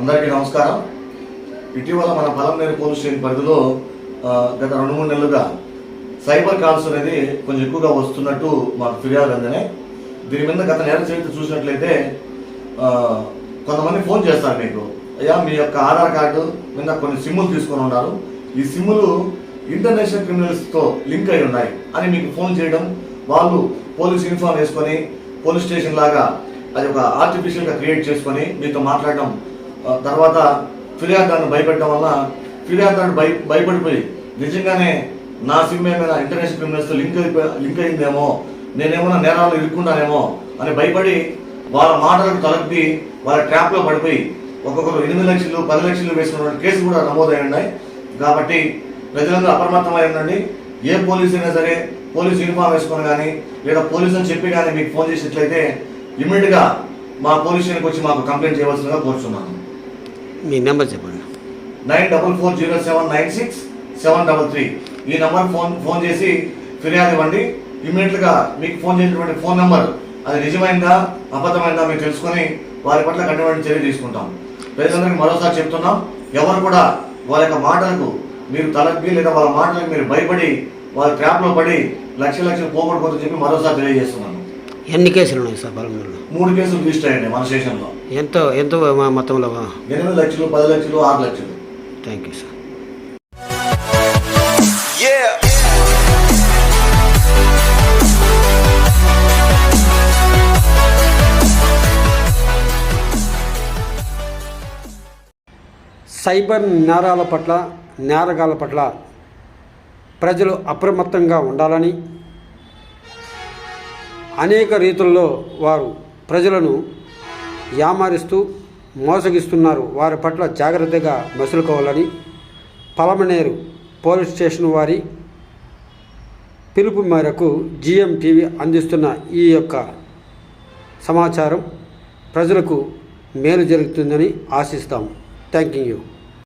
అందరికీ నమస్కారం. ఇటీవల మన పలంనేరు పోలీస్ స్టేషన్ పరిధిలో గత రెండు మూడు నెలలుగా సైబర్ కాల్స్ అనేది కొంచెం ఎక్కువగా వస్తున్నట్టు మాకు ఫిర్యాదు అందినే దీని మీద గత నేర చరిత్ర చూసినట్లయితే కొంతమంది ఫోన్ చేస్తారు మీకు. అయ్యా మీ యొక్క ఆధార్ కార్డు మీద కొన్ని సిమ్ములు తీసుకొని ఉన్నారు. ఈ సిమ్ములు ఇంటర్నేషనల్ క్రిమినల్స్తో లింక్ అయి ఉన్నాయి అని మీకు ఫోన్ చేయడం వాళ్ళు పోలీస్ యూనిఫామ్ వేసుకొని పోలీస్ స్టేషన్ లాగా అది ఒక ఆర్టిఫిషియల్గా క్రియేట్ చేసుకొని మీతో మాట్లాడడం తర్వాత ఫిర్యాదుదారుని భయపెట్టడం వల్ల ఫిర్యాదుదారుడు భయ భయపడిపోయి నిజంగానే నా సిమ్ ఏమైనా ఇంటర్నేషనల్ క్రిమినల్స్తో లింక్ అయిపోయి లింక్ అయిందేమో నేనేమన్నా నేరాలు ఇరుక్కున్నానేమో అని భయపడి వాళ్ళ మాటలకు తలపి వాళ్ళ ట్రాప్లో పడిపోయి ఒక్కొక్కరు ఎనిమిది లక్షలు పది లక్షలు వేసుకున్న కేసులు కూడా నమోదై ఉన్నాయి కాబట్టి ప్రజలందరూ అప్రమత్తమై ఉండండి. ఏ పోలీస్ అయినా సరే పోలీస్ యూనిఫామ్ వేసుకొని కానీ లేదా పోలీస్ అని చెప్పి కానీ మీకు ఫోన్ చేసినట్లయితే ఇమ్మీడియట్గా మా పోలీస్ స్టేషన్కి వచ్చి మాకు కంప్లైంట్ చేయవలసిందిగా కోరుతున్నాను మీ నెంబర్ చెప్పండి. Nine double four zero seven nine six seven double three. ఈ నెంబర్ ఫోన్ ఫోన్ చేసి ఫిర్యాదు ఇవ్వండి. ఇమ్మీడియట్గా మీకు ఫోన్ చేసినటువంటి ఫోన్ నెంబర్ అది నిజమైందా అబద్ధమైందా మీరు తెలుసుకొని వారి పట్ల కఠినమైన చర్య తీసుకుంటాం. ప్రజలందరికీ మరోసారి చెప్తున్నాం ఎవరు కూడా వాళ్ళ యొక్క మాటలకు మీరు తలగ్గి లేదా వాళ్ళ మాటలకు మీరు భయపడి వాళ్ళ ట్రాప్లో పడి లక్ష లక్షలు పోగొట్టుకోవద్దని చెప్పి మరోసారి తెలియజేస్తున్నాను. ఎన్ని కేసులు ఉన్నాయి సార్ బలంలో మూడు కేసులు రిజిస్టర్ అయ్యండి మన స్టేషన్లో. ఎంతో ఎంతో మా మొత్తంలో? ఎనిమిది లక్షలు పది లక్షలు ఆరు లక్షలు. Thank you sir. సైబర్ నేరాల పట్ల నేరగాల పట్ల ప్రజలు అప్రమత్తంగా ఉండాలని అనేక రీతుల్లో వారు ప్రజలను యామారిస్తూ మోసగిస్తున్నారు. వారి పట్ల జాగ్రత్తగా మసులుకోవాలని పలమనేరు పోలీస్ స్టేషన్ వారి పిలుపు మేరకు జిఎం టీవీ అందిస్తున్న ఈ యొక్క సమాచారం ప్రజలకు మేలు జరుగుతుందని ఆశిస్తాం. Thank you